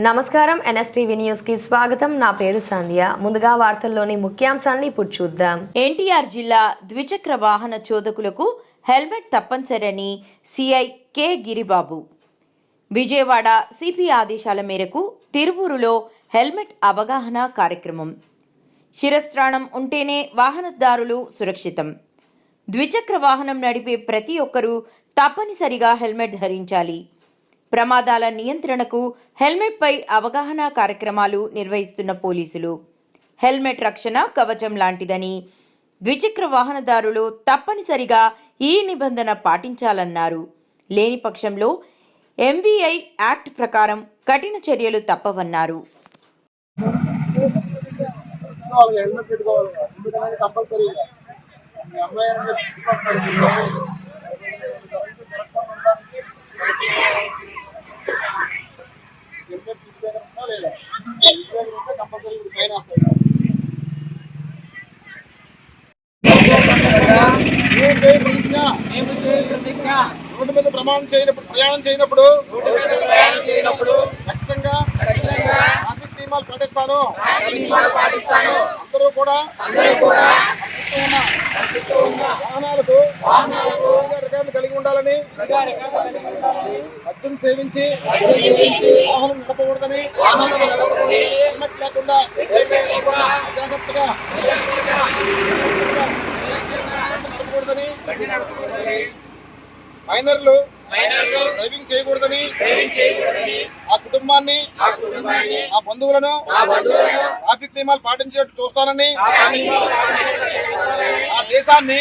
నమస్కారం ఎన్ఎస్టీవీ న్యూస్కి స్వాగతం. నా పేరు సంధ్య. ముందుగా వార్తల్లోని ముఖ్యాంశాన్ని ఇప్పుడు చూద్దాం. ఎన్టీఆర్ జిల్లా ద్విచక్ర వాహన చోదకులకు helmet తప్పనిసరని CI K Giribabu. Vijayawada CP ఆదేశాల మేరకు తిరువూరులో హెల్మెట్ అవగాహన కార్యక్రమం. శిరస్త్రాణం ఉంటేనే వాహనదారులు సురక్షితం. ద్విచక్ర వాహనం నడిపే ప్రతి ఒక్కరూ తప్పనిసరిగా హెల్మెట్ ధరించాలి. ప్రమాదాల నియంత్రణకు హెల్మెట్పై అవగాహన కార్యక్రమాలు నిర్వహిస్తున్న పోలీసులు. హెల్మెట్ రక్షణ కవచం లాంటిదని ద్విచక్ర వాహనదారులు తప్పనిసరిగా ఈ నిబంధన పాటించాలన్నారు. లేని పక్షంలో ఎంవీఐ యాక్ట్ ప్రకారం కఠిన చర్యలు తప్పవన్నారు. హెల్మెట్ పెట్టుకోవాలి. ఎందుకంటే కంపల్సరీగా రోడ్డు మీద ప్రమాణం చేయనప్పుడు ప్రయాణం చేయనప్పుడు ఖచ్చితంగా ట్రాఫిక్ నియమాలు పాటిస్తాను. అందరూ కూడా వాహనాలకు రికార్డు కలిగి ఉండాలని మద్యం సేవించి వాహనం నడపకూడదని లేకుండా అజాగ్రత్తగా నడపకూడదని మైనర్లు డ్రైవింగ్ చేయకూడదని ఆ కుటుంబాన్ని ఆ బంధువులను ట్రాఫిక్ నియమాలు పాటించేట్టు చూస్తానని ఆ దేశాన్ని